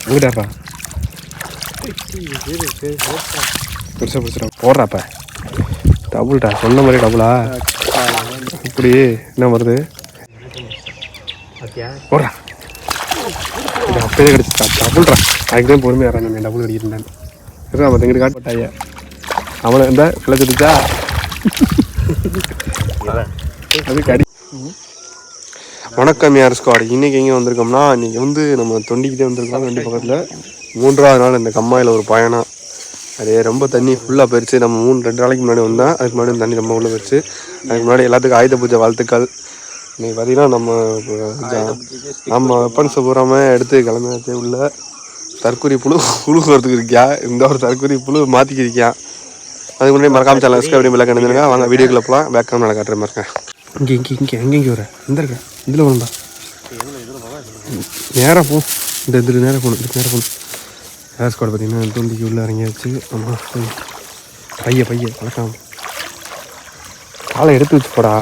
அங்கிட்டாப்பா பெருசாக பிடிச்சிடா போடுறாப்ப டபுள்டா சொன்ன மாதிரி டபுளா இப்படி என்ன வருது? போடுறா. இது அப்பயே கிடச்சிட்டா டபுள்ரா அதுக்கு தான் பொறுமையாக இறங்க டபுள் கடிக்கிறேன் இருக்கா அவன் எங்கிட்ட காட்டு. போட்டாய? அவனை இந்த கிளச்சிடுச்சா அது கடி வணக்கம் யார் ஸ்குவாட் இன்றைக்கி எங்கே வந்திருக்கோம்னா இன்றைக்கி வந்து நம்ம தொண்டிக்கிட்டே வந்திருக்கோம். வண்டி பக்கத்தில். மூன்றாவது நாள் இந்த கம்மாயில் ஒரு பயணம். அது ரொம்ப தண்ணி ஃபுல்லாக போயிடுச்சு நம்ம மூணு ரெண்டு நாளைக்கு முன்னாடி வந்தோம் அதுக்கு முன்னாடி தண்ணி ரொம்ப உள்ள போயிடுச்சு அதுக்கு முன்னாடி எல்லாத்துக்கும் ஆயுத பூஜை வாழ்த்துக்கள். இன்றைக்கி பார்த்தீங்கன்னா நம்ம நம்ம வெப்பன்ஸை பூராமல் எடுத்து கிளம்பியாச்சு உள்ள தற்கொலை புழு புழு போகிறதுக்கு இருக்கியா? இந்த ஒரு தற்கொலை புழு மாற்றிக்கிறியா அதுக்கு முன்னாடி மறக்காம சேனல் சப்ஸ்கிரைப் பண்ணி கண்டுங்க வாங்க வீடியோக்குள்ளே போகலாம் பேக் கேமரா காட்டுற மாதிரி இருக்கேன். இங்கே இங்கே இங்கே எங்கே இங்கே வர? இந்த இருக்க இதில் வேணும்பா நேராக போ. இந்த இதில் நேராக போகணும் இதுக்கு நேராக போகணும். ஏர் ஸ்குவாட் பார்த்தீங்கன்னா தொண்டிக்கு உள்ளே இறங்கியாச்சு. ஆமாம் பைய. பைய வணக்கம். காலை எடுத்து வச்சு போடா.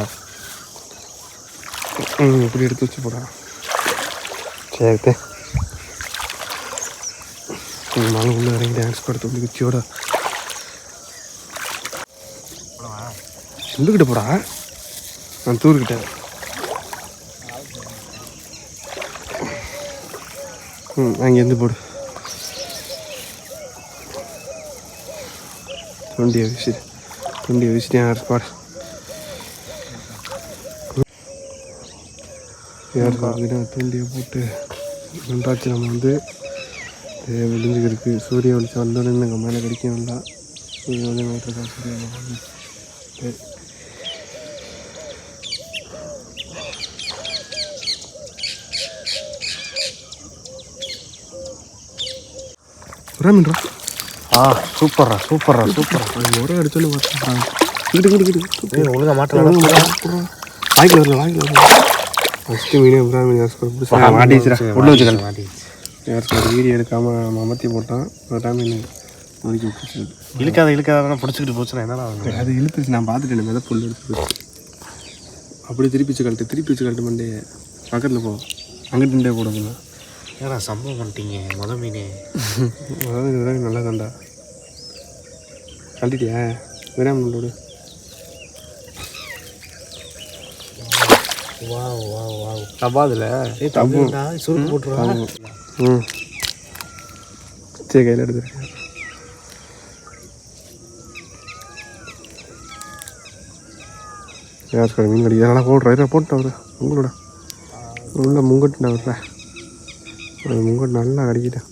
ம் இப்படி எடுத்து வச்சு போடா. சரி நானும் உள்ளே இறங்கி டான்ஸ் ஸ்குவாட் தொண்டி குச்சியோட. சொல்லுக்கிட்டு போடா. நான் தூர்கிட்டேன் ம் அங்கேருந்து போடு. தொண்டியை வீசி தொண்டியை வீசிட்டேன் யார் ஸ்பாட் யார் பார்த்தீங்கன்னா தொண்டியை போட்டு நன்றாச்சு நம்ம வந்து. இது விழுந்துக்கிருக்கு சூரிய வெளிச்சம் வந்தோடனே இந்த மேலே கிடைக்கும் இல்லை சூரிய வந்து நைட்டு சூரிய மீன்ரா ஆ சூப்பர்ரா சூப்பர்ரா சூப்பர்ரா. ஒரே அடிச்சோன்னு பார்த்தா கிட்டு கிட்டு கிட்டு ஏய் ஒழுங்கா மாட்டலாம் வாய்க்கில் வரல வாய்க்கில் வரல ஃபஸ்ட்டு மீன் பிராமின் யார் மாட்டிச்சுரா உள்ள வச்சுக்கலாம் யார் வீடியோ எடுக்காமல் நம்ம அமர்த்தி போட்டான். ஒரு டைம் மீன் விட்டுச்சு இழுக்காத இழுக்காத பிடிச்சிக்கிட்டு போச்சுன்னா ஆகுது? அது இழுத்துச்சு. நான் பார்த்துட்டேன் மெத புல் எடுத்து அப்படி திருப்பி வச்சு கழட்டு திருப்பி வச்சு கழட்டு மண்டே பக்கத்தில் போ. அங்கிட்டு நின்றே ஏடா சம்பவம் பண்ணிட்டீங்க? முத மீன். அதாவது விராமி நல்லா தான்டா கழட்டிட்டியா? விராமி விடு வா வா வா தப்பாதுல. ஏய் தம்புடா சுருக்கு போட்டுருவா ம். சரி கையில் எடுத்துருக்கேன் யார் கடை மீன் கடிக்க நல்லா போடுறா. இதை போட்டு அவரு. உங்களோட. உள்ள முங்கட்டுண்டா வரல அது முங்கட்டு நல்லா கடிக்கிட்டேன்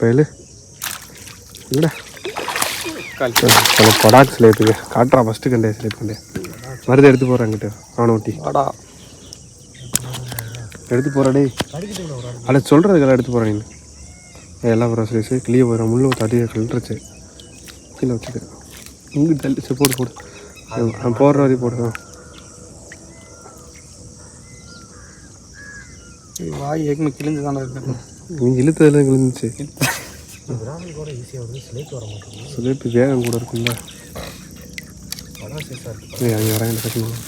பயலு இல்லைடா படாக் சிலேத்துக்கு காட்டுறா ஃபஸ்ட்டு கண்டே சிலேட் கண்டே. மருந்து எடுத்து போகிறேன் அங்கிட்ட அவனை ஒட்டி எடுத்து போகிறா டேய். அதை சொல்கிறதுக்கெல்லாம் எடுத்து போகிறேன் நீ வர சரி சரி கிளிய போகிறேன் முள்ளு தடியை கழட்டுருச்சு. கீழே வச்சுக்க. இங்கே தள்ளிச்சு போடு போடு. நான் போடுற வரையும் போடுறேன் வாய் ஏற்கனவே கிழிஞ்சு தானே இருக்கு நீ இழுத்ததில் விழுந்துச்சு விராமி கூட ஈஸியாக வருது ஸ்லேட் வர மாட்டேங்குது சொல்லிட்டு வேகம் கூட இருக்கும்ல படம் சீஸாக இருக்கு ஏய் அங்கே வரேன் கட்டணும்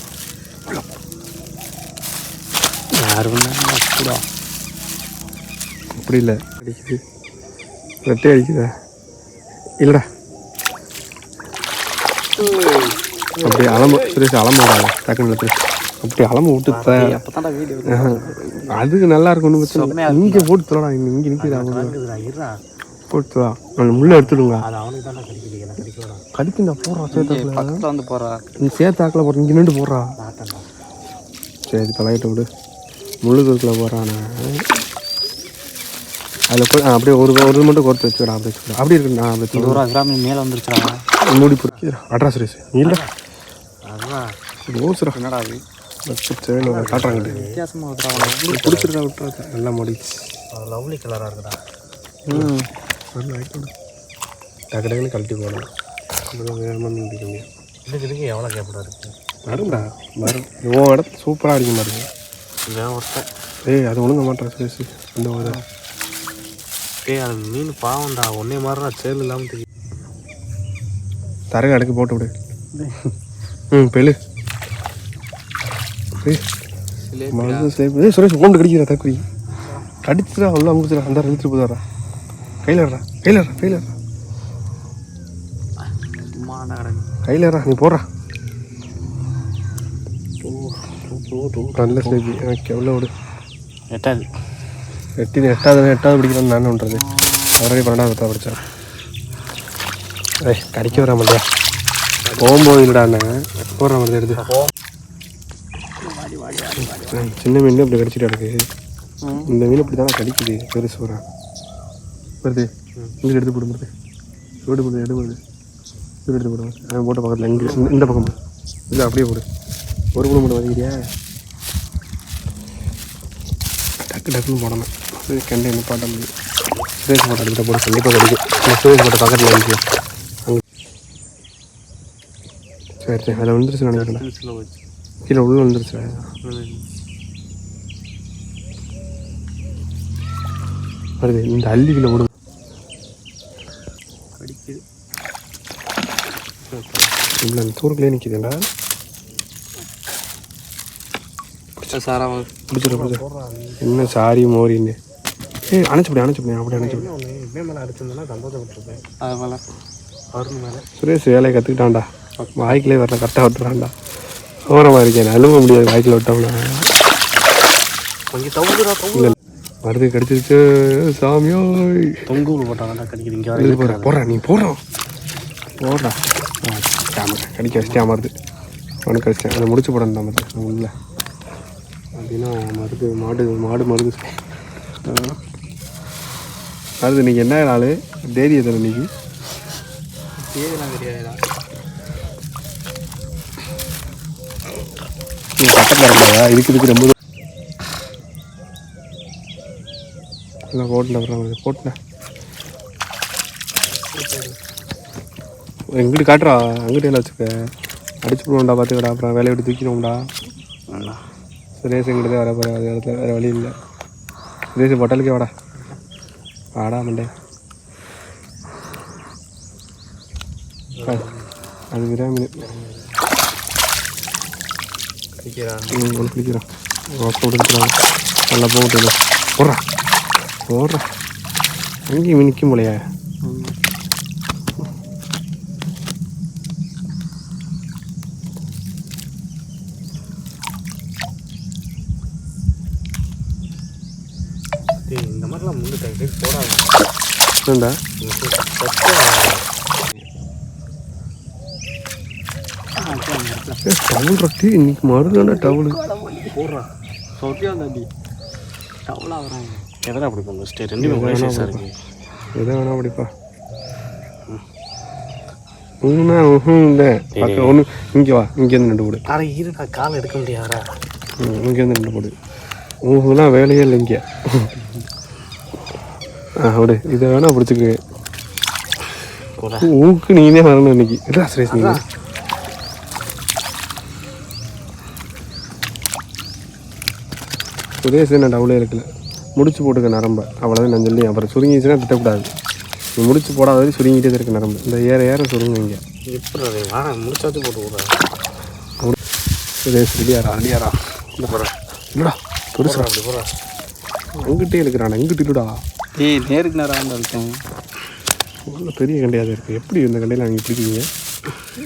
யாரு கூட அப்படி இல்லை அடிக்குது வெட்டே அடிக்குதா இல்லைடா அப்படி அலம்பு சுரேஷ் அலம்பு விடாத டக்குன்னு இழுத்து. அப்படி அலம்பு விட்டு. அதுக்கு நல்லா இருக்கும் ஒன்றும் இங்கே போட்டு தரடா இங்கே நிற்கிறா போட்டு வா அந்த முள்ளை எடுத்துடுங்க. கடிக்குண்டா போடுறா சேர்த்தாக்கில் பக்கத்துல வந்து போறா நீ சேர்த்தாக்கில் போடுற இங்கே நின்று போடுறா. சரி தலையிட்ட விடு. முள்ளு குறுக்கில் போடுறானே அதில் அப்படியே ஒரு ஒரு மட்டும் கோர்த்து வச்சுடா அப்படி வச்சுடா அப்படி இருக்குண்ணா அப்படி தூரம் கிராமி மேல வந்துருச்சுடா. மூடி பிடிக்கிறா. அட்ரா சுரேஷ் இல்லை அதுதான் ஓசுரா என்னடா அது சரி காட்டுறாங்க வித்தியாசமா வந்துடா பிடிச்சிருக்கா விட்டுறா நல்லா முடிச்சு லவ்லி கலராக இருக்குடா. ம். நல்லா ஆகிட்டு டக்கு டக்குன்னு கழட்டி போகலாம் வேகமாக முடியும் இதுக்கு இதுக்கு எவ்வளோ கேப்படா இருக்கு? வரும்டா. வரும் ஓ இடத்து சூப்பராக அடிக்க மாட்டேங்க இவன் ஒருத்தன். ஏய் அது ஒழுங்க மாட்டேன் சுரேஷ். அந்த ஒரு ஏய் அது மீன் பாவம்டா. ஒன்னே மாதிரிடா சேல் இல்லாமல் தெரியும் தரகு அடுக்கு போட்டு விடு. ம் பெழு ஏய் சுரேஷ் ஓண்டு கடிக்கிறா தக்குறி கடிச்சுடா உள்ள அமுக்குச்சுடா அந்த இழுத்துட்டு போதாரா கையில் இருறா கையில் இருறா கையில் இருறா சும்மாடா கிடக்கு. கையில் இருறா நீ போடுறா. நல்ல ஸ்லேபி ஓகே உள்ள விடு எட்டாது எட்டு எட்டாவது எட்டாவது படிக்கணும்னு நான் பண்ணுறது அவரே பன்னெண்டாவது பத்தாவது படித்தேன் ஏய் கடிக்க வர மாட்டியா போகும்போது இல்லடாண்ணே போடுற மாதிரி எடுத்து சின்ன மீன் இப்படி கடிச்சிட்டு இருக்கு இந்த மீன் இப்படி தானே கடிக்குது பெருசு வரா வருது இங்கே எடுத்து போடு வருது வீடு போடு எடு போடு. வீடு எடுத்து போடுங்க அவன். போட்ட பக்கத்தில் இங்கே இந்த- பக்கம் போடு. இல்லை அப்படியே போடு. ஒரு குழு மட்டும் வதக்கிறியா டக்கு டக்குன்னு போடணும். கண்டை நிப்பாட்ட முடியும் சுரேஷ் போட்ட எடுத்துகிட்ட போட கண்டிப்பாக கிடைக்கும். சுரேஷ் போட்ட பக்கத்தில் அங்கே. சரி சரி அதில் விழுந்துருச்சு நினைக்கிறேன் கீழே உள்ள விழுந்துருச்சு வருது இந்த அள்ளி கீழே விடும் கடிக்குது இல்லை அந்த தூரக்குள்ளே சாரா பிடிச்ச என்ன சாரி மோரின்னு ஏய் அணைச்சிப்படி அணைச்சிப்படி அப்படி அணைச்சிப்படி இவன் மேலே அடிச்சிருந்தேன்னா சந்தோஷப்பட்டிருப்பேன். அது மேலே. அருண் மேலே. சுரேஷ் வேலையை கற்றுக்கிட்டான்டா வாய்க்கிலே வரல கரெக்டாக விட்டுறான்டா. ஓரமாக இருக்கேன் அழுவ முடியாது வாய்க்கில் விட்டோம்னா. கொஞ்சம் தவுதுடா மருந்து கடிச்சிருச்சு. சாமியோ தொங்கு போட்டாங்கடா இது வரைக்கும் போடுற நீ போடுறோம் போடுறா கேமரா கடிக்க வச்சிட்டேன் மருந்து அவனுக்கு கடிச்சிட்டேன். அதை முடிச்சு போடணும் தான் மருந்து உள்ள. அப்படின்னா மருந்து மாடு மாடு மருந்து. ஆ. மருந்து இன்னைக்கு என்ன நாள்? தேதி எத்தனை இன்னைக்கு? ஏதெல்லாம் தெரியாதுடா. நீ பக்கத்தில் இருந்தாயா இதுக்கு இதுக்கு ரொம்ப இல்லை போட்டுல அப்புறம் போட்டுல எங்கிட்டு காட்டுறா? அங்கிட்ட எல்லாம் வச்சுக்க அடிச்சு போடுவோம்டா பார்த்துக்கடா. அப்புறம் வேலையை விட்டு தூக்கிடுவோம்டா. சுரேஷ் எங்கிட்ட வர போகிற அது இடத்துல வேறு வழி இல்லை. சுரேஷ் பொட்டலுக்கே வாடா. வாடா மண்டே. அது விராமின் கடிக்கிறான் விடுக்கிறான் நல்லா போகட்டு போடுறா. போடுறா அங்கேயும் நிற்கும் போலையா. டேய் இந்த மாதிரிலாம் முள்ளு டைம் போடாது. என்னடா? டவுல் ரொட்டி இன்னைக்கு மறுதாண்டா டவுலு. போடுறா. சொட்டியா தாண்டி டவுலாக வராங்க. எதனா பண்ணு ஸ்டே ரெண்டுமே ஒரே சைஸாக இருக்கு எதை வேணா படிப்பா. ஊஹும் இல்லை. பக்கம் ஒன்று இங்கே வா இங்கேருந்து ரெண்டு போடு. அரை இருடா கால் எடுக்க முடியாதா இங்கேருந்து ரெண்டு போடு. ஊஹுலாம் வேலையே இல்லை இங்கே. ஆ விடு இதை வேணா பிடிச்சிக்கு. ஊக்கு நீனே வரணும் இன்னைக்கு. இல்ல சுரேஷ் நீ? சுரேஷ் என்ன டவுலே இருக்கல முடிச்சு போட்டுக்க நரம்ப. அவ்வளோதான் நான் சொல்லி அப்புறம் சுருங்கிச்சுன்னா திட்டக்கூடாது. நீ முடிச்சு போடாத வரைக்கும் சுருங்கிட்டே தான் இருக்கு நரம்பு. இந்த ஏற ஏற சுருங்க இங்கே. எப்படி அதை? வா முடிச்சாச்சு போட்டு விட்றா சுரேஷ் ரெடியாரா ரெடியாரா இந்த போகிறேன் இல்லடா பெருசா? அப்படி போகிறா அங்கிட்டே இருக்கிறான்? இங்கிட்டு இல்லடா ஏய் நேருக்கு நேரம் இருக்கேன் உள்ள பெரிய கண்டையாக இருக்குது எப்படி இந்த கண்டையில் அங்கே பிடிக்குவீங்க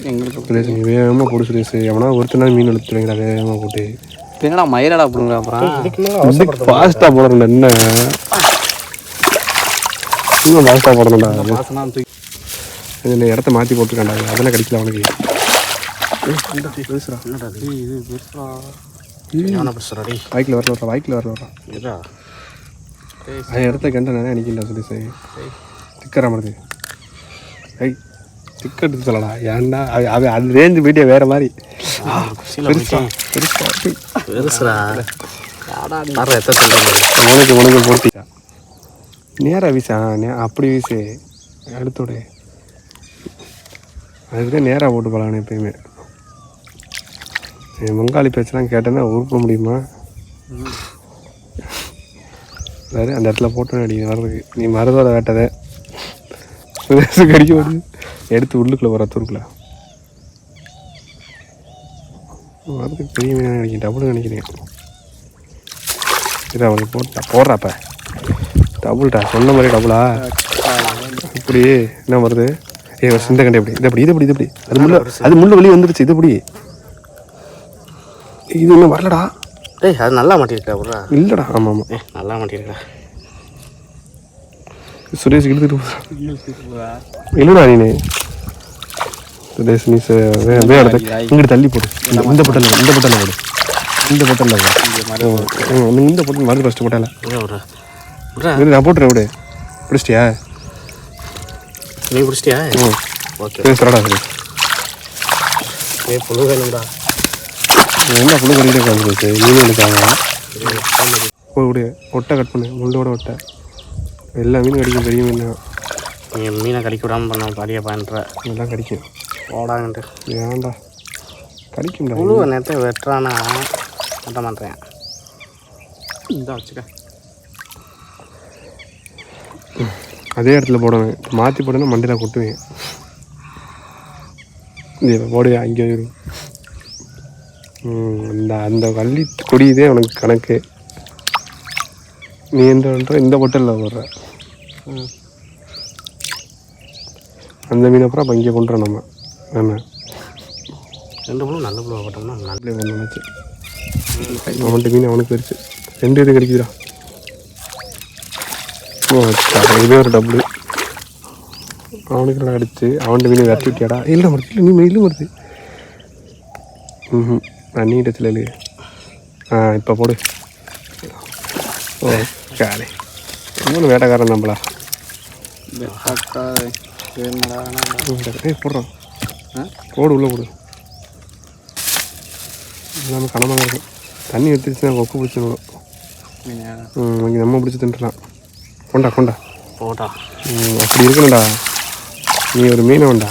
எங்களுக்கு சுரேஷ் நீ வேகமாக போடு சுரேஷ். எவனா ஒருத்தனா மீன் எடுத்துருங்கடா வேகமாக போட்டு. என்னடா மயிலடா போடுங்க அப்புறம் ஃபாஸ்ட்டாக போடணும் என்ன? இன்னும் ஃபாஸ்ட்டாக போடணும்டா. இந்த இடத்த மாற்றி போட்டுருக்காண்டா அதெல்லாம் கிடைக்கல அவனுக்கு. பேசுகிறா என்னடா இது? ஏய், இது பெருசா எவனா பிரச்சனை டேய்? வாய்க்கில் வரல வர்றா வாய்க்கில் வரல இதா அது இடத்த கண்ட நானே அடிக்கல சொல்லி சரி திக்கற மாதிரி ஐய் திக்கெடுத்து சொல்லடா ஏன்டா அது- அது அது ரேஞ்சு போயிட்டே வேற மாதிரி. பெருசா பெருசா பெருசுடா. உனக்கு உனக்கு போட்டி நேரா வீசா நே அப்படி வீசு. அடுத்தோடு அதுக்கு நேராக போட்டு போகலான்னு எப்பயுமே. என் பங்காளி பேச்செல்லாம் கேட்டேன்னா உருப்ப முடியுமா? வேறு அந்த இடத்துல போட்டு அடி வர்றதுக்கு. நீ மருதோட வேட்டதை சுரேஷுக்கு அடிக்க வருது எடுத்து உள்ளுக்குள்ளே வர தூருக்குள்ள வரதுக்கு பெரிய மீனாக நினைக்கிறேன். டபுள் நினைக்கிறேன். இது அவனுக்கு போட்டா போடுறாப்ப டபுள்டா சொன்ன மாதிரி டபுளா? இப்படி என்ன வருது? ஏ ஒரு சிந்த கண்டே எப்படி? இது எப்படி இது எப்படி இது அது முள்ள அது முள்ள வெளியே வந்துருச்சு இது எப்படி? இது இன்னும் வரலடா. ஏய் அது நல்லா மாட்டிருக்கா இல்லடா ஆமாம் ஆமாம் நல்லா மாட்டிருக்கா சுரேஷ் போகுதா இல்லடா நீ சுரேஷ் நீ ச- வே- வே இடத்த இங்கிட்டு தள்ளி போடு. இந்த பொட்டலில் இந்த பொட்டலில் போடு. இந்த பொட்டலில் போடு. இந்த பொட்டல் மருந்து ஃபஸ்ட்டு போட்டால. நான் போட்டுறேன் விடு. பிடிச்சிட்டியா? நீ பிடிச்சிட்டியா? ஓகே. வரடா சுரேஷ் ஏ புழு வேணும்டா. என்ன புழு கறிக்கிட்டே உட்காந்து மீன் எடுக்காங்க விடு ஒட்டை கட் பண்ணு முள்ளோட ஒட்டை. எல்லா மீனும் கடிக்கும் பெரிய மீன் தான். நீ மீனை கடிக்க விடாமல் பண்ண பாடியா பண்ணுற இதெல்லாம் கடிக்கும். ஓடாங்கன்ட்டு ஏன்டா? கடிக்கும்டா. புழுவை நேரத்தை வெட்டுறானா? வெட்ட மாட்டேன். இந்த வச்சுக்க. அதே இடத்துல போடுவேன் மாற்றி போட்டேன்னா மண்டையில் கொட்டுவேன். இது போடுவேன் அங்கே அந்த அந்த வள்ளி கொடி இதே உனக்கு கணக்கு. நீ என்ன பண்ணுற இந்த பொட்டலில் போடுற. அந்த மீன் அப்புறம் அப்போ இங்கே கொண்டுறோம் நம்ம. என்ன? ரெண்டு புழு நல்ல புழுவை போட்டோம்னா நல்ல ஒன்று நினச்சி அவன்கிட்ட மீன் அவனுக்கு போயிடுச்சு ரெண்டு இது கிடைக்குதுடா. ஓ இதே ஒரு டபுள் அவனுக்கு நல்லா அடிச்சு அவன்கிட்ட மீன் விரட்டி விட்டியாடா. இல்லை மறுத்து நீ மெயிலும் வருது. ம் நீட்டத்தில் இல்லை ஆ இப்போ போடு. ஓ காலே இன்னொன்று வேட்டைக்காரன் நம்மளா பெட்டாக்கா வேணுடா ஏய் போடுறான் போடு உள்ளே போடு எல்லாமே கனமாக இருக்கும் தண்ணி எடுத்துச்சுன்னா கொக்கு பிடிச்சிடணும் ம் இங்கே நம்ம பிடிச்சி தின்ட்டுலாம் கொண்டா கொண்டா போட்டா அப்படி இருக்கணும்டா நீ ஒரு மீனவன்டா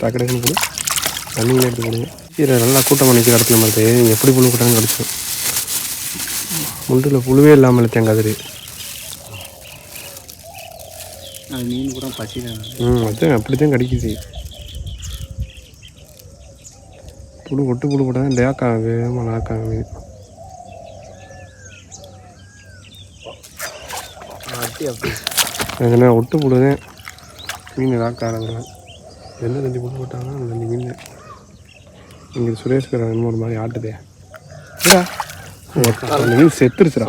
டக்குன்னு போடு தண்ணியில் எடுத்து போடுங்க கீரை நல்லா கூட்டமாக நிற்கிற இடத்துல மாதிரி எப்படி புழு கூட்டம் கிடச்சிடும் முண்டில் புழுவே இல்லாமல் தேங்காதிரி அது மீன் கூட பசிதான். ம் அதான் அப்படித்தான் கிடைக்குது. புழு ஒட்டு புழு போட்டால் லேக்கா வேகமாக லாக்காக மீன். அப்படி. அப்படி எங்கன்னா ஒட்டு புழுதேன் மீன் லாக்காரங்க என்ன தண்ணி புழு போட்டாங்கன்னா அந்த தண்ணி மீன் இங்கே சுரேஷ்கர் ஒரு மாதிரி ஆட்டுதே. அந்த மீன் செத்துருச்சுடா.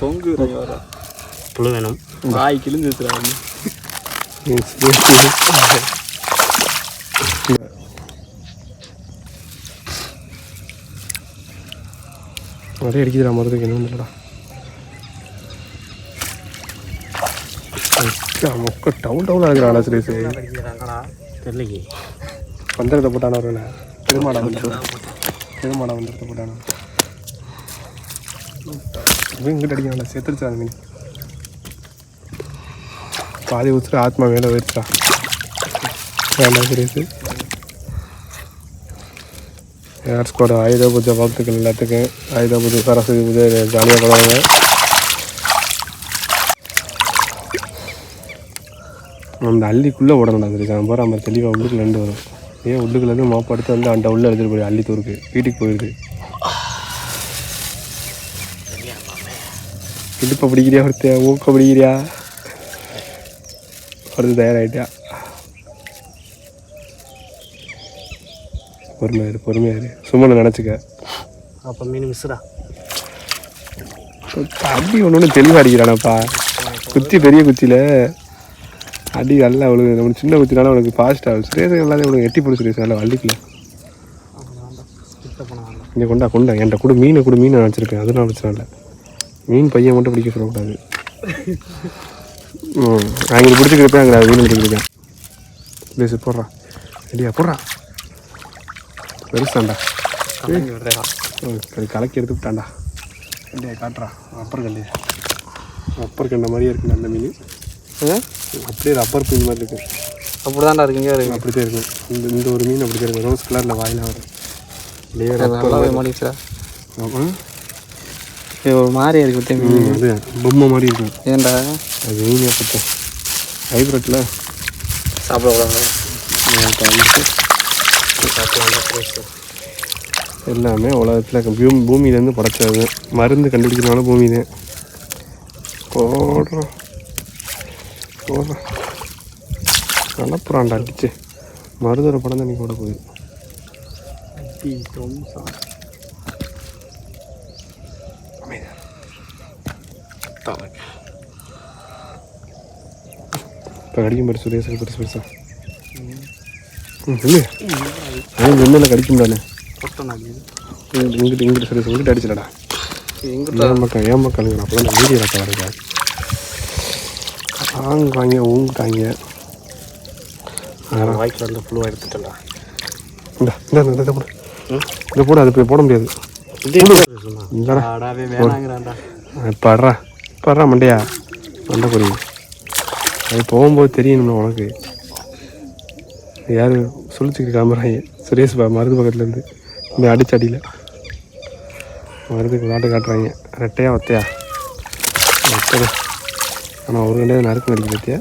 தொங்கு புழு வேணும். வாய் மீன் சுரேஷ் நிறைய அடிக்குதுடா மருந்துக்கு என்ன இல்லைடா மொக்க டவுன் டவுனாக இருக்கிறாடா சுரேஷ்? தெரியலையே. வந்திரத்தை போட்டானா ஒரு திருமாடா வந்து திருமாடா போட்டானா? இங்கிட்ட அடிக்கிறான்டா செத்துருச்சா அந்த மீன்? பாதி ஊத்துட்டு ஆத்மா மேலே போயிடுச்சா வேண்டாம் சுரேஷ். ஏர் ஸ்குவாட் ஆயுத பூஜை வாழ்த்துக்கள் எல்லாத்துக்கும். ஆயுத பூஜை சரஸ்வதி பூஜை ஜாலியாக பண்ணுவாங்க அந்த அள்ளிக்குள்ளே தெரியுது அவன் போகிற நம்ம தெளிவாக உள்ளுக்குள்ள ரெண்டு வரும். ஏன் உள்ளுக்குள்ளேருந்து மாப்பு எடுத்து வந்து அந்த உள்ளே எடுத்துகிட்டு போய் அள்ளி தூருக்கு வீட்டுக்கு போயிருக்கு. இடுப்பை பிடிக்கிறியா ஒருத்த? மூக்க பிடிக்கிறியா? அடுத்து தயாராகிட்டியா பொறுமையா இரு பொறுமையா இரு. சும்மா நினச்சிக்க. அப்போ மீன் மிஸ்ஸுடா அடி ஒன்று ஒன்று தெளிவாக அடிக்கிறானப்பா. குத்தி பெரிய குத்தியில். அடி நல்லா அவளுக்கு நம்ம சின்ன குத்தினால அவனுக்கு ஃபாஸ்ட் ஆகும் சுரேஷ் எல்லாத்தையும் அவனுக்கு எட்டி போடு சுரேஷ் நல்லா வள்ளிக்கல இங்கே கொண்டா கொண்டா. என்கிட்ட கூட மீனை கூட மீனை வச்சுருக்கேன். அதெல்லாம் பிரச்சனை இல்லை. மீன் பையன் மட்டும் பிடிக்க சொல்லக்கூடாது. ம். நான் இங்கே பிடிச்சிக்கிறப்ப அங்கே மீன் பிடிச்சிருக்கேன். பேசு போடுறான் ரெடியா போடுறான் பெருசாண்டா. அது கலக்கி எடுத்து விட்டான்டா கண்டியா காட்டுறா. அப்பர் கண்டி அப்பர் கண்ட மாதிரியே இருக்குண்ணா அந்த மீன். அப்படியே ரப்பர் மீன் மாதிரி இருக்கு அப்படிதான்டா இருக்கீங்க அப்படி தான் இருக்கும். இந்த இந்த ஒரு மீன் அப்படி தான் இருக்கும் ரோஸ் கலரில் வாயில் வரும். அப்படியே நல்லாவே மாட்டிச்சுடா ஆமா. இது ஒரு மாதிரி இருக்கு விட்டு ம், அது பொம்மை மாதிரி இருக்கும். ஏன்டா? அது மீன் பார்த்தேன் ஹைப்ரிட்டில் சாப்பிடக்கூடாது எல்லாமே உலகத்தில் பூமி பூமியிலேருந்து படைச்சது. மருந்து கண்டுபிடிக்கிறனால பூமி தான் போடுறோம். போடுறோம் நல்லப்புறான்டா அடிச்சு. மருந்தோட படம் தான் போட போகுது. இப்போ கடிக்கும் பாரு சுரேஷ் பெருசு பெருசா. ம் சொல்லு அவன் ஜென்னில் கடிக்க முடியாதுண்ணே இங்கிட்டு இங்கிட்டு சுரேஷ் இங்கிட்டு அடிச்சிடடா. ஏன் மக்கள் ஏன் மக்கள் அப்போ தான் வீடியோ ரெக்க வரீங்க ஆங்குவாங்க ஊங்குட்டாங்க வாய்க்கில் இருந்து ஃபுல்லாக எடுத்துட்டா இந்த இந்த இதை போடு. இதை போடு அது போய் போட முடியாது. இப்போ அட்றா மண்டையா. மண்டை பொறி. அது போகும்போது தெரியணும்ல உனக்கு. யார் சொல்லிச்சுக்கிட்டு கிளம்புறாங்க? சுரேஷ் பா மருந்து பக்கத்துலேருந்து. இந்த அடிச்ச அடியில். மருந்துக்கு நாட்டு காட்டுறாங்க. ரெட்டையா ஒத்தையா? ஆனால் ஒரு கண்டையாக நறுக்கு நடிக்க பற்றியா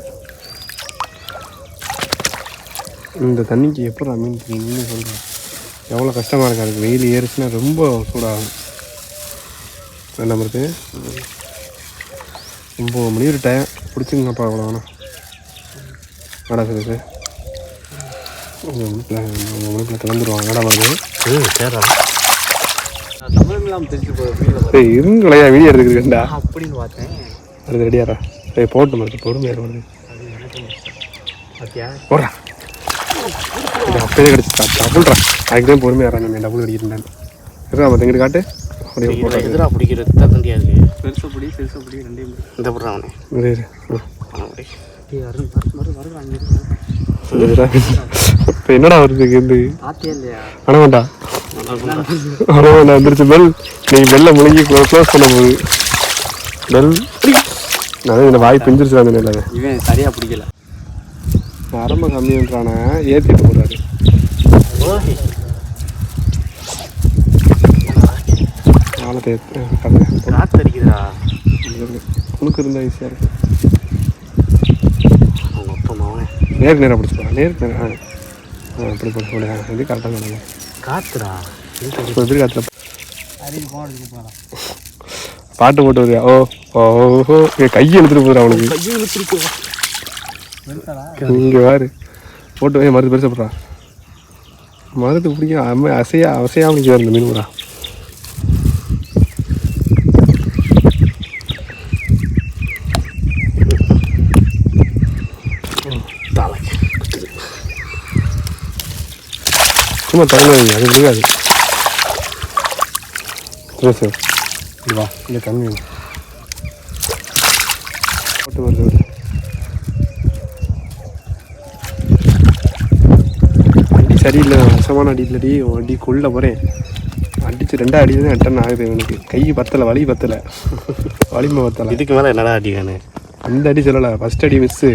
இந்த தண்ணிக்கு எப்படி மீன் தெரியும்னு சொல்கிறேன் எவ்வளோ கஷ்டமாக இருக்கு அதுக்கு வெயில் ஏறுச்சுன்னா ரொம்ப சூடாகும். மருது ஒம்பது மணி ஒரு டைம் பிடிச்சிங்கப்பா அவ்வளோ வேணாம் வாடா சார் உங்கள் மணிக்கில் உங்கள் மணிக்கில் கிளம்பிடுவாங்க வாடா வருது ஏய் இருங்களையா வீடியோ எடுத்துக்கிறேன்டா அப்படின்னு பார்த்தேன். அது ரெடியாரா ஏய் போட்டு மருந்து பொறுமையாக வருது போடுறா. இது அப்பயே கிடச்சிட்டா டபுள்ரா அதுக்கு தான் பொறுமையாக நம்ம டபுள் அடிக்கிறேன் இருக்கா மற்ற எங்கிட்ட காட்டு. அப்படியே எதிராக பிடிக்கிறது தான் தண்டியா இருக்கு. பெருசு படி ரெண்டையும். இந்த போடுறான் அவனே. இரு, இரு. இப்போ என்னடா வருது இருந்து? அண வேண்டாம் அண வேண்டாம் வந்துருச்சு பெல் நீங்கள் பெல்லை முழுங்கி க்ளோஸ் பண்ண போகுது. பெல் அதான் இதில் வாய் பிஞ்சிருச்சு அந்த நிலை இவன் சரியா பிடிக்கல. நரம்ப கம்மின்றான ஏற்றிட்டு போகிறாரு நாளத்தை காற்று அடிக்குதுடா. உனக்கு இருந்தால் ஈஸியாக இருக்கும். நேருக்கு நேராக பிடிச்சிப்பா நேருக்கு நேரம் ஆ அப்படி பிடிச்ச இது கரெக்டாக காத்துடா. எப்படி காத்துல அறிவு பாட்டு போட்டு வருவியா ஓ ஓஹோ. என் கையை எடுத்துட்டு போதுரா அவனுக்கு. இங்கே வாரு போட்டு போய் மருந்து பெருசாக போடுறா மருந்து பிடிக்கும் அம்மா அசையா அசையாமல் நிற்க இந்த மீன் பூரா தலை சும்மா வைங்க அது விழுகாது. சரி சார் இது வா இல்லை தண்ணி வேணும் போட்டு வருது வருது. வண்டி சரியில்லை வசமான அடி இல்லடி உன் அடி கொள்ள போகிறேன் அடிச்சு ரெண்டா அடி தான் எட்டன் ஆகுது எனக்கு கை பத்தலை வலி பத்தலை. வலிமை பத்தலை. இதுக்கு மேலே என்னடா அடி வேணும் அந்த அடி சொல்லலை ஃபஸ்ட் அடி மிஸ்ஸு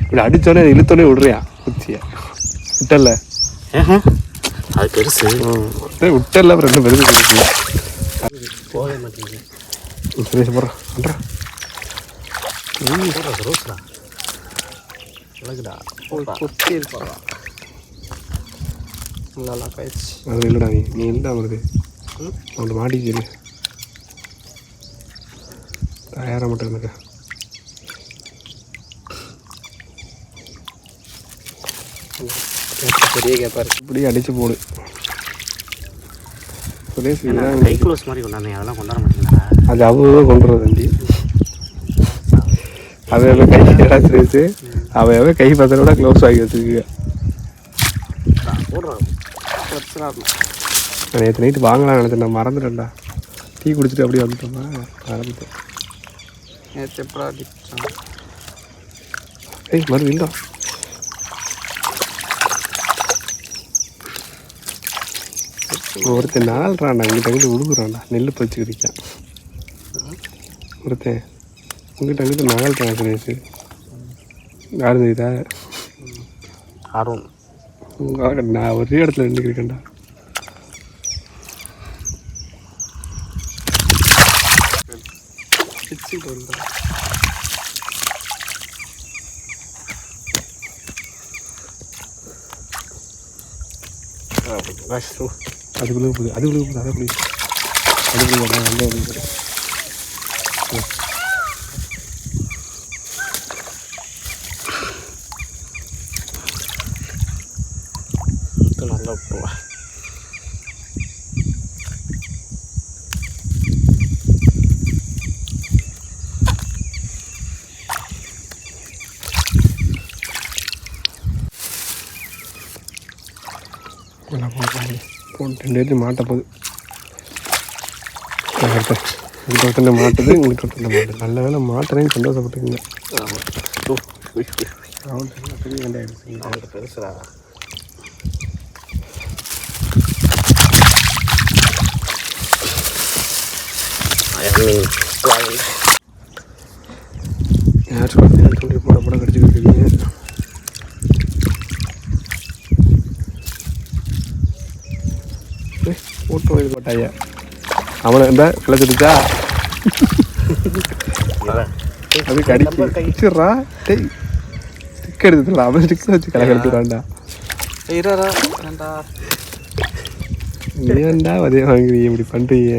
இப்படி அடித்தோடனே இழுத்தோடனே விட்றியா? குச்சியை. விட்டல. ஏஹே, அது பெருசு. விட்டல அப்புறம் ரெண்டு பெருசு? குச்சியா போகவே மாட்டேங்குது சரி போடுறா பண்ணுறா போடுறா ரோஸ்டா அழகுடா கொத்தி நல்லா பயிற்சி அது இல்லைடா நீ நீ இல்லை அவனுக்கு அவனை மாட்டிக்கிச்சு தயாராக மட்டும் இருந்துக்க பெரிய கேப்பாரு இப்படி அடிச்சு போடு இதுதான் கை க்ளோஸ் மாதிரி கொண்டாந்தேன் அதெல்லாம் கொண்டாட மாட்டேங்கிறா அது அவங்க கொண்டு வர தம்பி அவன் கை ஏடா சுரேஷ் அவன் அவன் கை பத்திரோட க்ளோஸ் வாங்கி வச்சிருக்கு போடுறா. பிரச்சனை இருக்கும் நான் நேற்று நைட்டு வாங்கலாம் நினைச்சேன் நான் மறந்துட்டேன்டா. டீ குடிச்சிட்டு அப்படியே வந்துட்டோமா? மறந்துட்டேன். நேற்று எப்படா ஏய் மறு ஒருத்தன் நாள்றான்டா இங்கிட்ட அங்கிட்டு உழுகுறான்டா. நெல் பச்சுக்கிறிக்கான் ஒருத்தன் உங்ககிட்ட அங்கிட்டு நாள்றான் சுரேஷ் யாரு தெரியுதா அருண். நான் ஒரே இடத்துல வந்துடும் அதுக்குள்ளே போகுது அதுக்குள்ளே போகுது அதை புளி அதுக்குள்ளே போகுது அந்த புளி போவா நல்லா போட்டு போட்டு ரெண்டு பேர்த்தையும் மாட்ட போகுது அடுத்த இங்கிட்ட ஒருத்தனை மாட்டுது இங்கிட்ட ஒருத்தனை மாட்டுது. நல்ல வேலை மாட்டுறேன்னு சந்தோஷப்பட்டுக்குங்க. அவன் பெரிய பெருசுடா யார் சொல்லி போட போட கடிச்சிக்கிட்டு இருக்கீங்க ஏய், போட்டோ இது போட்டாயா அவனை இந்த கிளச்சிருச்சா அது கடிச்சு. கடிச்சிடுறா? டேய். ஸ்டிக் எடுத்துடலாம். அவன் ஸ்டிக்ஸ் வச்சு கலை கடிச்சிடான்டா இருடா வேண்டா ஏன்டா அதே வாங்குறீங்க? இப்படி பண்ணுறீங்க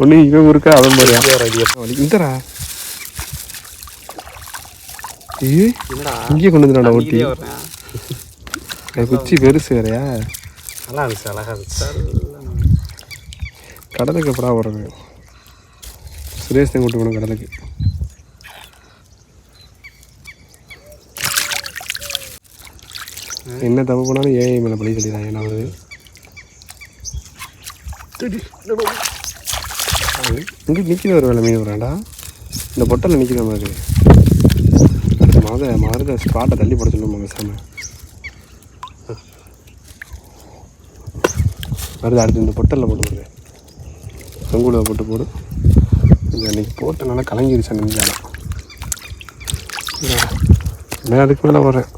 ஒன்று இவன் இருக்கா அவன் அவனுக்கு இந்தரா ஏய் என்னடா? இங்கேயே கொண்டு வந்துடா அது குச்சி பெருசு வேறையா? நல்லா இருந்துச்சு அழகா இருந்துச்சு. கடலுக்கு எப்படா வர்றது? சுரேஷ் தான் கூட்டு போகணும் கடலுக்கு. என்ன தப்பு பண்ணாலும் ஏஐ மேலே பழி சொல்லிடுறாங்க என்ன வருது இங்கே நிற்கிற ஒரு வேலை மீன் வராண்டா இந்த பொட்டலில் நிற்கிற மாதிரி. மாத மாறுத ஸ்பாட்டை தள்ளி போட சொல்லுவாங்க பேசாம. வருது அடுத்து இந்த பொட்டலில் போட்டு போடுது செங்குழுவை போட்டு போடு. இது அன்றைக்கி போட்டனால கலங்கிருச்சு நெஞ்சால நான் அதுக்கு மேலே வரேன்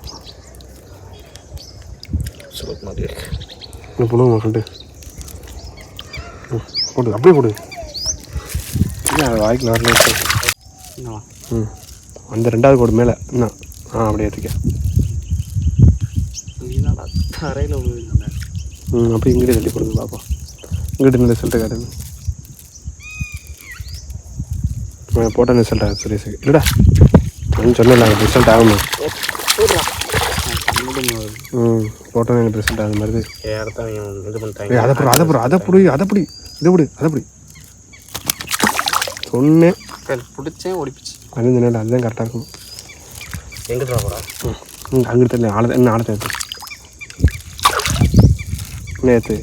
சுரத் மாதிரி இருக்கு இந்த புழுவ சொல்லிட்டு ம், போடு அப்படியே போடு இல்லை வாய்க்கில் வரல ம். அந்த ரெண்டாவது கோடு மேலே. என்ன ஆ அப்படியே என்னடா தரையில் ம் அப்போ இங்கிட்டே தள்ளி போடுங்க பார்ப்போம் இங்கிட்ட இந்த ரிசல்ட்டு காட்டுது நான் போட்ட ரிசல்ட் ஆகுது சுரேஷுக்கு இல்லைடா நான் சொன்னல ரிசல்ட் ஆகணும் ம் போட்டோன்னு எனக்கு ரிசல்ட் ஆகுது மாதிரி இது பண்ணிட்டாங்க. அதை புடி அதை புடி அதை புடி அதை புடி இதை புடி அதை புடி. சொன்னேன். பிடிச்சேன் ஓடிப்பிச்சு. அது சொன்னேன் அதுதான் கரெக்டாக இருக்கும். எங்கிட்டு போகிறா ம் அங்கிட்டு தெரியல ஆழத்தை என்ன ஆழத்தை ஏற்று நேற்று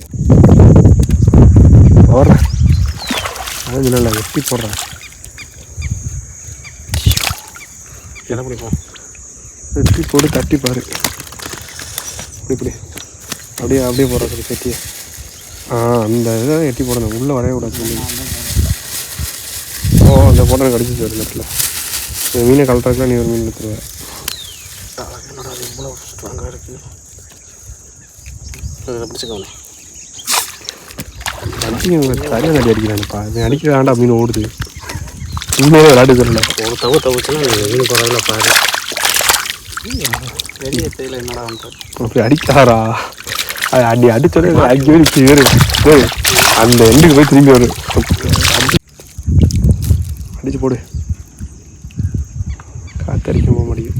போடுறேன். அதான் சொன்னல வெட்டி போடுறேன். இடம் பிடிப்போம் வெட்டி போட்டு தட்டி பாரு. இப்படி அப்படியே அப்படியே போடுற சொல்லி செட்டியை ஆ அந்த இதை எட்டி போடணும். உள்ளே வரைய விடாது சொல்லி. ஓ அந்த போட்டனை கடிச்சிச்சு ஒரு நேரத்தில் இந்த மீனை கலட்டுறதுக்குலாம் நீ ஒரு மீன் எடுத்துருவேன் என்னடா அது இவ்வளோ ஸ்ட்ராங்காக இருக்கு இதை பிடிச்சிக்கோங்க அடிக்க தனியாக நடி அடிக்கிறானுப்பா. இவன் அடிக்கிற ஆண்டா மீன் ஓடுது. உண்மையிலே விளையாட்டு தெரியல ஒரு தவு தவிச்சுன்னா மீன் போகிறதுல பாரு. வெளியே என்னடா அப்படி அடிக்காரா அது அடி அடிச்சோடனே அடிக்கவே நிற்க வரும் அந்த எண்டுக்கு போய் திரும்பி வரும். அடி- அடிச்சு போடு. காத்தடிக்க போக முடியும்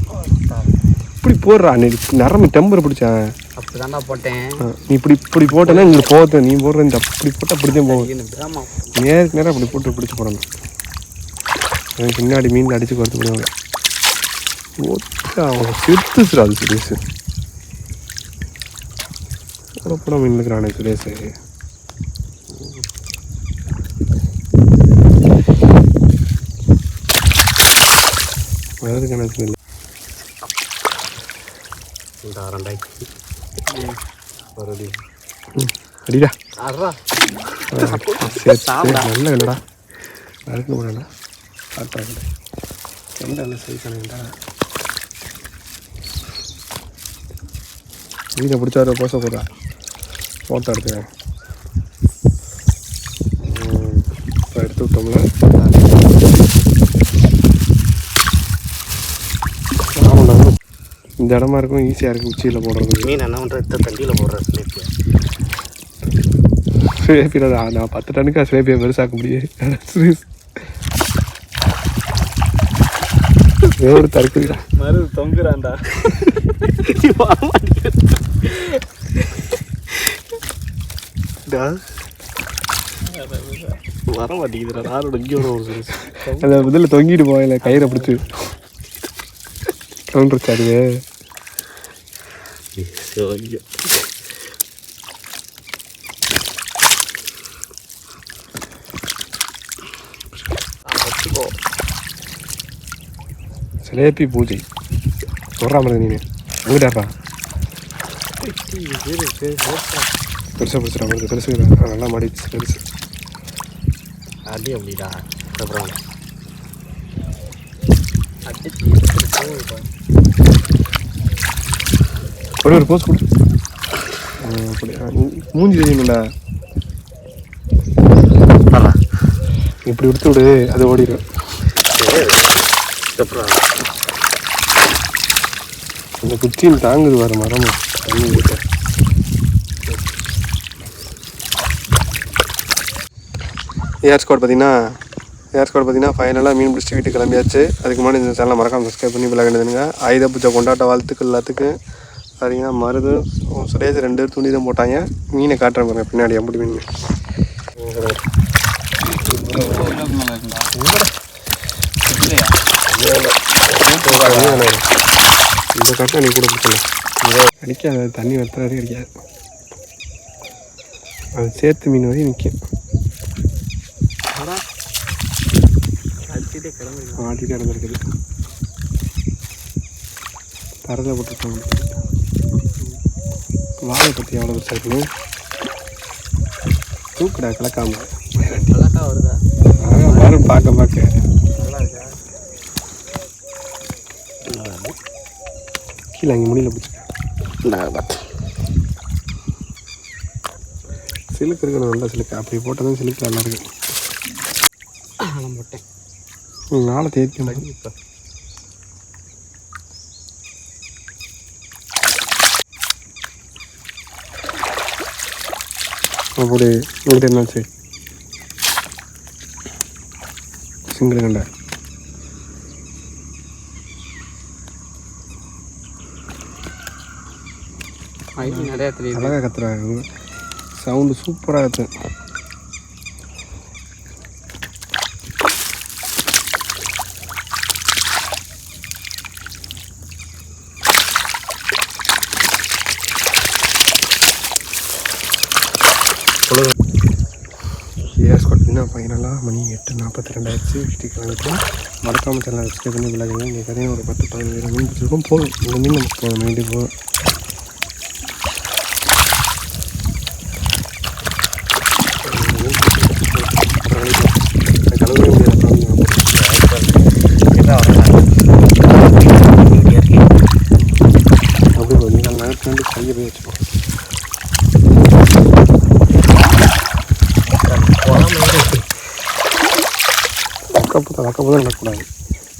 இப்படி போடுறா நீ நரம்பு டெம்பர் பிடிச்சேன் அப்படி தான்டா போட்டேன். நீ இப்படி இப்படி போட்டேன்னா இங்கே போகுது நீ போடுற இந்த அப்படி போட்டால் அப்படி தான் போகும் நேருக்கு நேரம் அப்படி போட்டு பிடிச்சி போடணும். பின்னாடி மீன் அடிச்சு கொடுத்து விடுவாங்க ஒத்தா அவங்க செத்துச்சுடா அது சுரேஷ் போட மீன் இருக்கிறானே சுரேஷ் வேறு கணக்கு இல்லை இந்த ரெண்டாயிரத்தி ஒரு அடி ம், அடிடா அறா சரி சரி நல்ல என்னடா வளர்க்க முடியல எந்த அந்த சைக்கானேண்டா வீட்டை பிடிச்சாரு போச போடுறா ஃபோட்டோ எடுத்துக்கிறேன் இப்போ எடுத்து விட்டோம்ல. ஆமாண்டா இந்த இடமா இருக்கும் ஈஸியாக இருக்கும் உச்சியில் போடுறது. மீன் என்ன பண்ணுற இந்த தண்டியில் போடுற ஸ்லேப்பியா ஸ்லேபியில் நான் பத்து டனுக்கா ஸ்லேபியை பெருசாக்க முடியும். ஒரு தற்கொலைடா மறு தொங்குறான்டா. வர மாட்டேங்குதுடா. நாரோட இங்கே ஒரு சிறுசு அந்த இதில் தொங்கிட்டு போகல கயிறை பிடிச்சி. கவுண்டர் ஐயோ சிலேபி பூஜை சொல்கிறா மாதிரி நீ அங்கிட்டாடுறா பெருசாக பிடிச்சிடா உங்களுக்கு பெருசு நல்லா மாடிச்சு பெருசு அடி அப்படிடா அப்புறம் ஒரு ஒரு போஸ் கொடு மூஞ்சி தெரியணும்டா வரா இப்படி விடுத்து விடு அது ஓடிடும் அப்புறம் அந்த குச்சியில் தாங்குது வர மரம் தண்ணி கிட்ட ஏர் ஸ்குவாட் பார்த்தீங்கன்னா ஏர் ஸ்குவாட் பார்த்தீங்கன்னா ஃபைனலாக மீன் பிடிச்சி வீட்டுக்கு கிளம்பியாச்சு. அதுக்கு முன்னாடி இந்த சேனலை மறக்காம சப்ஸ்கிரைப் பண்ணி விளையாட வேண்டியதுங்க ஆயுத பூஜை கொண்டாட்ட வாழ்த்துக்கள் எல்லாத்துக்கும் பார்த்தீங்கன்னா மருது சுரேஷ் ரெண்டு பேர் துணி தான் போட்டாங்க. மீனை காட்டுறேன் பாருங்க பின்னாடி எப்படி மீன். இந்த கட்டை நீ கூட அடிக்காது அது தண்ணி வத்துற வரைக்கும் அடிக்காது. அது சேர்த்து மீன் வரையும் நிற்கும் ஆட்டிட்டு நடந்திருக்குது தரத்தில் போட்டுருக்காங்க வாழை பற்றி எவ்வளோ பெருசாக இருக்குன்னு? தூக்குடா கலக்காம நல்லாக்கா வருதா? வரும் பார்க்க பார்க்க நல்லா இருக்கா கீழே அங்கே முடியல பிடிச்சிக்க நான் பார்த்தேன் சிலுக்கு இருக்கணும் நல்லா சிலுக்கு அப்படி போட்டால் தான் சிலுக்கு நல்லா இருக்கு நான் போட்டேன் ம், நாளை தேய்க்க மாட்டேன் இப்போ அப்படி உங்கள்கிட்ட என்னாச்சு சிங்கிள் கண்டை ஐடி நிறையா தெரியும் அழகாக கத்துறாங்க சவுண்டு சூப்பராக இருக்கும் ஏஎஸ் பார்த்தீங்கன்னா ஃபைனலாக மணி எட்டு நாற்பத்தி ரெண்டாயிரத்து வீட்டுக்கு கிளம்பிட்டு மறக்காம சேனல் சப்ஸ்கிரைப் பண்ணி விளையாடுங்க இங்கே கரையும் ஒரு பத்து பதினஞ்சு மீன் பிடிச்சிருக்கோம் போதும். இந்த மீன் நமக்கு போதும் மைண்டு போகும் அப்படியே ஒரு நீங்க நகர்த்து வந்து கையை போய் வச்சுக்கோ தக்கப்போ தான் நடக்கக்கூடாது.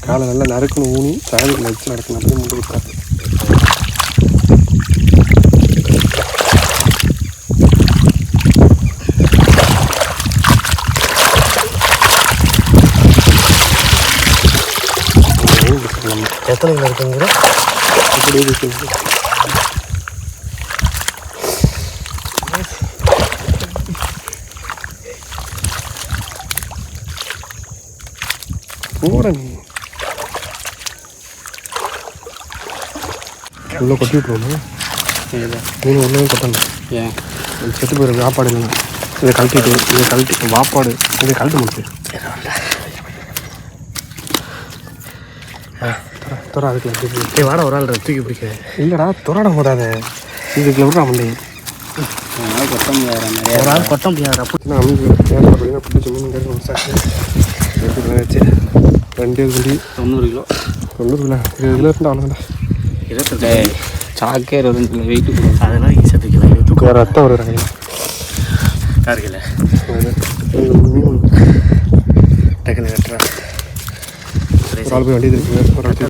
காலை நல்லா நறுக்கணும் ஊனி சாயந்தரம் வச்சு நடக்கணும். அப்படியே முண்டு விட்டாது எத்தனை இருக்குங்கிற அப்படியே போட நீ உள்ள கொட்டி விட்டுருவோம் மீன் உள்ளே கொட்டணும் ஏன்? செத்து போயிரு வாப்பாடு இல்லைங்க இதை கழட்டிட்டு இதை கழட்டி வாப்பாடு. இதை கழட்ட முடிச்சு. துற அப்படி ஏய் வாடா ஒரு ஆள் தூக்கி பிடிக்க. இல்லைடா துறாட போடாத இதுக்குள்ள விட்றா மண்டே ஒரு ஆள் கொட்ட முடியாதா நான் பிடிச்ச மீன் கேட்டு ஒரு சாக்கு எடுத்துட்டு வச்சு ரெண்டு குடி தொண்ணூறு கிலோ. தொண்ணூறு கிலோ இருபது கிலோ இருந்தால் அவ்வளோதான்டா இருபத்தஞ்சு சாக்கே இருபது கிலோ வெயிட்டு கொடுக்கும் அதெல்லாம் ஈஸியாக தூக்கலாம் இது தூக்கம் வேறு ரத்தம் கார்கில்ல மீன் டக்குன்னு ஒரு ஆள் போய் வண்டி இருக்கு ஒரு ஆள்